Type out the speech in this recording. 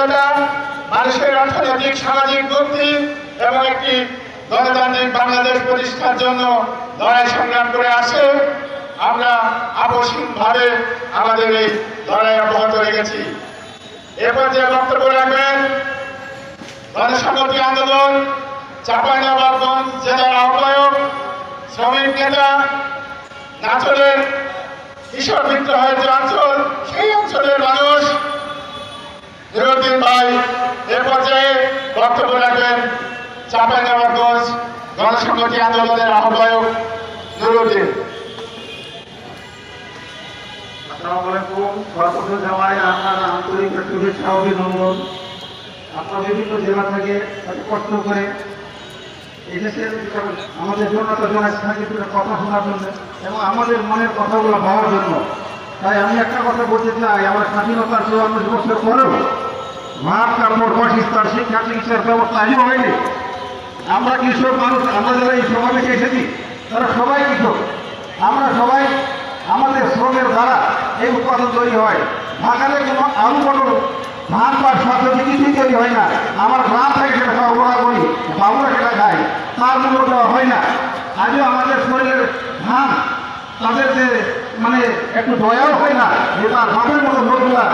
স্বাধীনতা মানুষের অর্থনৈতিক সামাজিক মুক্তি এবং একটি গণতান্ত্রিক বাংলাদেশ প্রতিষ্ঠার জন্য লড়াই সংগ্রাম করে আসে। আমরা আপসীনভাবে আমাদের এই লড়াই অব্যাহত রেখেছি। এরপর যে বক্তব্য রাখবেন, গণসংহতি আন্দোলন, চাঁপাইনবাবগঞ্জ জেলার আহ্বায়ক, শ্রমিক নেতা নাচলের কিশোর বিদ্রোহের যে অঞ্চল, সেই অঞ্চলের মানুষ নিরুদ্দিন ভাই এ পর্যায়ে বক্তব্য রাখবেন চাঁপাইনবাবগঞ্জ গণসংহতি আন্দোলনের আহ্বায়ক নুরুদ্দিন। আপনার জেলা করে আমাদের কথা এবং আমাদের মনের কথাগুলো ভাবার জন্য। তাই আমি একটা কথা বলতে চাই, আমার স্বাধীনতার চুয়ান্ন বছর পরেও মাঠ কাপড় পাকিস্তান শিক্ষা চিকিৎসার ব্যবস্থা আজও হয়নি। আমরা কৃষক মানুষ, আমরা যারা এই সমাবেশে এসেছি, তারা সবাই কৃষক। আমরা সবাই আমাদের শ্রমের দ্বারা এই উৎপাদন তৈরি হয়। বাগানে কোনো আলু পটল ধান পাট শাকসবজি কিছুই তৈরি হয় না। আমার গ্রাম থেকে সেটা সরবরাহ করি, বাবুরা সেটা খায়। তার মূল্য দেওয়া হয় না। আজও আমাদের শরীরের ধান তাদের যে মানে একটু দয়াও হয় না তার বাপের মতো লোকগুলা